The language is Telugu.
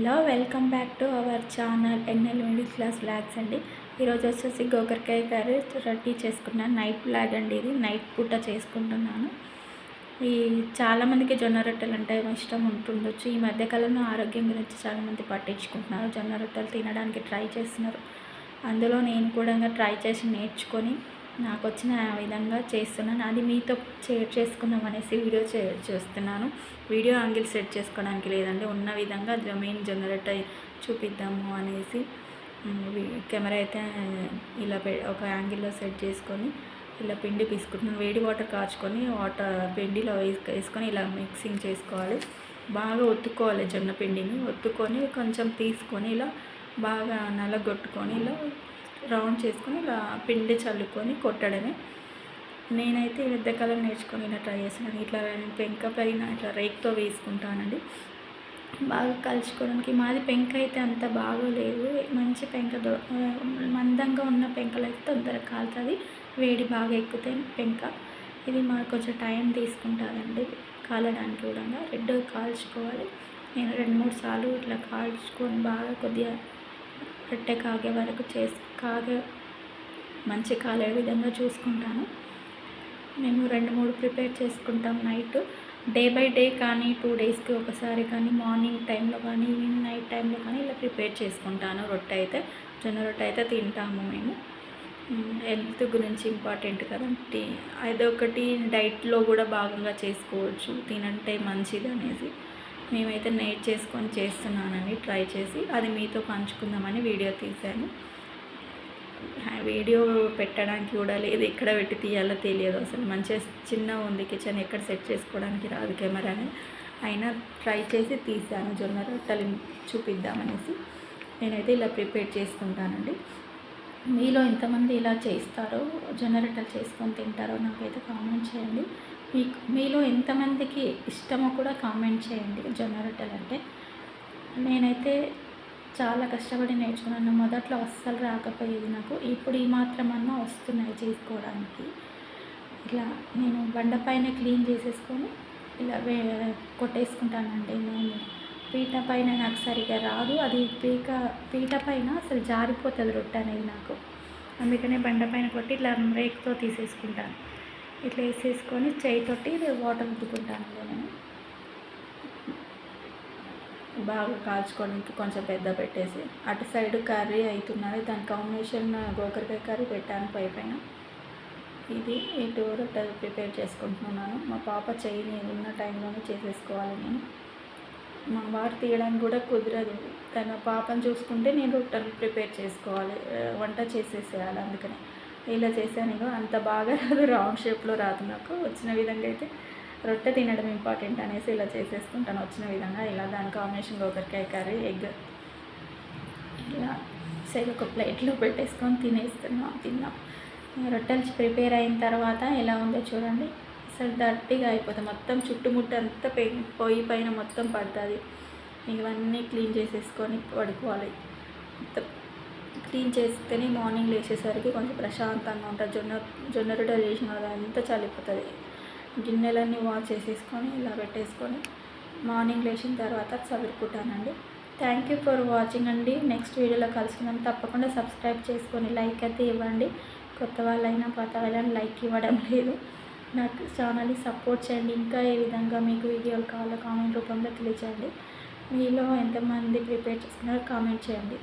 Hello welcome back to our channel NL middle class vlogs అండి. ఈరోజు వచ్చేసి గోకరకాయ కర్రీ రెడీ చేసుకున్నాను నైట్ బ్లాగ్ అండి ఇది. నైట్ పూట చేసుకుంటున్నాను. ఈ చాలామందికి జొన్న రొట్టెలు అంటే ఇష్టం ఉంటుండొచ్చు. ఈ మధ్యకాలంలో ఆరోగ్యం గురించి చాలామంది పట్టించుకుంటున్నారు. జొన్న రొట్టెలు తినడానికి ట్రై చేస్తున్నారు. అందులో నేను కూడా ట్రై చేసి నేర్చుకొని నాకు వచ్చిన విధంగా చేస్తున్నాను. అది మీతో షేర్ చేసుకుందాం అనేసి వీడియో చేస్తున్నాను. వీడియో యాంగిల్ సెట్ చేసుకోవడానికి లేదండి ఉన్న విధంగా మెయిన్ జనరేట్ చూపిద్దాము అనేసి కెమెరా అయితే ఇలా ఒక యాంగిల్లో సెట్ చేసుకొని ఇలా పిండి పీసుకుంటున్నాను. వేడి వాటర్ కాచుకొని వాటర్ పిండిలో వేసుకొని ఇలా మిక్సింగ్ చేసుకోవాలి. బాగా ఒత్తుకోవాలి జొన్న పిండిని. ఒత్తుకొని కొంచెం తీసుకొని ఇలా బాగా నలగొట్టుకొని ఇలా రౌండ్ చేసుకొని ఇలా పిండి చల్లుకొని కొట్టడమే. నేనైతే పెద్దకాలం నేర్చుకొని ఇలా ట్రై చేస్తున్నాను. ఇట్లా పెంక పైన ఇట్లా రేక్తో వేసుకుంటానండి. బాగా కలుసుకోవడానికి మాది పెంక అయితే అంత బాగోలేదు. మంచి పెంక మందంగా ఉన్న పెంకలు అయితే తొందరగా కాలుతుంది వేడి బాగా ఎక్కుతే పెంక. ఇది మాకు కొంచెం టైం తీసుకుంటుందండి కాలడానికి కూడా. రెడ్ కాల్చుకోవాలి. నేను రెండు మూడు సార్లు ఇట్లా కాల్చుకొని బాగా కొద్దిగా కట్టె కాగే వరకు చేసి కాగే మంచి కాలే విధంగా చూసుకుంటాను. మేము రెండు మూడు ప్రిపేర్ చేసుకుంటాం నైట్. డే బై డే కానీ టూ డేస్కి ఒకసారి కానీ మార్నింగ్ టైంలో కానీ ఈవినింగ్ నైట్ టైంలో కానీ ఇలా ప్రిపేర్ చేసుకుంటాను. రొట్టె అయితే జొన్న రొట్టె అయితే తింటాము మేము. హెల్త్ గురించి ఇంపార్టెంట్ కదండి అదొకటి డైట్లో కూడా భాగంగా చేసుకోవచ్చు. తినంటే మంచిది అనేది మేమైతే నేట్ చేసుకొని చేస్తున్నానని ట్రై చేసి అది మీతో పంచుకుందామని వీడియో తీశాను. వీడియో పెట్టడానికి కూడా లేదు. ఎక్కడ పెట్టి తీయాలో తెలియదు అసలు. మంచిగా చిన్న ఉంది. కిచెన్ ఎక్కడ సెట్ చేసుకోవడానికి రాదు కెమెరాని అయినా ట్రై చేసి తీసాను జొన్న రొట్టెలు చూపిద్దామనేసి. నేనైతే ఇలా ప్రిపేర్ చేసుకుంటానండి. మీలో ఎంతమంది ఇలా చేస్తారో జొన్న రొట్టెలు చేసుకొని తింటారో నాకైతే కామెంట్ చేయండి. మీకు మీలో ఎంతమందికి ఇష్టమో కూడా కామెంట్ చేయండి జొన్న రొట్టెలు అంటే. నేనైతే చాలా కష్టపడి నేర్చుకున్నాను. మొదట్లో అస్సలు రాకపోయేది నాకు. ఇప్పుడు ఈ మాత్రమన్నా వస్తున్నాయి చేసుకోవడానికి. ఇలా నేను బండపైన క్లీన్ చేసేసుకొని ఇలా వే కొట్టేసుకుంటానండి నేను. పీట పైన నాకు సరిగా రాదు. అది పీక పీట పైన అసలు జారిపోతుంది రొట్టె అనేది నాకు. అందుకనే బండపైన కొట్టి ఇట్లా రేక్తో తీసేసుకుంటాను. ఇట్లా వేసేసుకొని చేయితోటి వాటర్ ఉద్దుకుంటాను నేను. బాగా కాల్చుకోవడానికి కొంచెం పెద్ద పెట్టేసి అటు సైడ్ కర్రీ అవుతున్నది దాని కాంబినేషన్ గోకరకాయ కర్రీ పెట్టాను పై పైన. ఇది ఇటు రొట్టెలు ప్రిపేర్ చేసుకుంటున్నాను. మా పాప చెయ్యి ఉన్న టైంలోనే చేసేసుకోవాలి నేను. మా వారు తీయడానికి కూడా కుదరదు. తన పాపను చూసుకుంటే నేను రొట్టెలు ప్రిపేర్ చేసుకోవాలి. వంట చేసేసేయాలి అందుకని. ఇలా చేశాను అంత బాగా రాదు రౌండ్ షేప్లో రాదు నాకు. వచ్చిన విధంగా అయితే రొట్టె తినడం ఇంపార్టెంట్ అనేసి ఇలా చేసేసుకుంటాను. వచ్చిన విధంగా ఇలా దాని కాంబినేషన్ ఒకరికాయ కర్రీ ఎగ్. ఇలా సరే ఒక ప్లేట్లో పెట్టేసుకొని తినేస్తున్నాం తిన్నాం. రొట్టెలు ప్రిపేర్ అయిన తర్వాత ఎలా ఉందో చూడండి. అసలు దట్టిగా అయిపోతుంది. మొత్తం చుట్టుముట్టు అంతా పొయ్యి పైన మొత్తం పడుతుంది ఇవన్నీ క్లీన్ చేసేసుకొని పడుకోవాలి. మొత్తం క్లీన్ చేస్తేనే మార్నింగ్ లేచేసరికి కొంచెం ప్రశాంతంగా ఉంటుంది జొన్న జొన్న రొట్టెలు చేసిన అంతా చలిపోతుంది గిన్నెలన్నీ వాష్ చేసేసుకొని ఇలా పెట్టేసుకొని మార్నింగ్ లేచిన తర్వాత చదువుకుంటానండి. థ్యాంక్ యూ ఫర్ వాచింగ్ అండి. నెక్స్ట్ వీడియోలో కలుసుకుందాం. తప్పకుండా సబ్స్క్రైబ్ చేసుకొని లైక్ అయితే ఇవ్వండి. కొత్త వాళ్ళైనా పాత వాళ్ళైనా లైక్ ఇవ్వడం లేదు. నాకు ఛానల్ని సపోర్ట్ చేయండి. ఇంకా ఏ విధంగా మీకు వీడియోలు కావాలో కామెంట్ రూపంలో తెలియచేయండి. మీలో ఎంతమంది ప్రిపేర్ చేసుకున్నారో కామెంట్ చేయండి.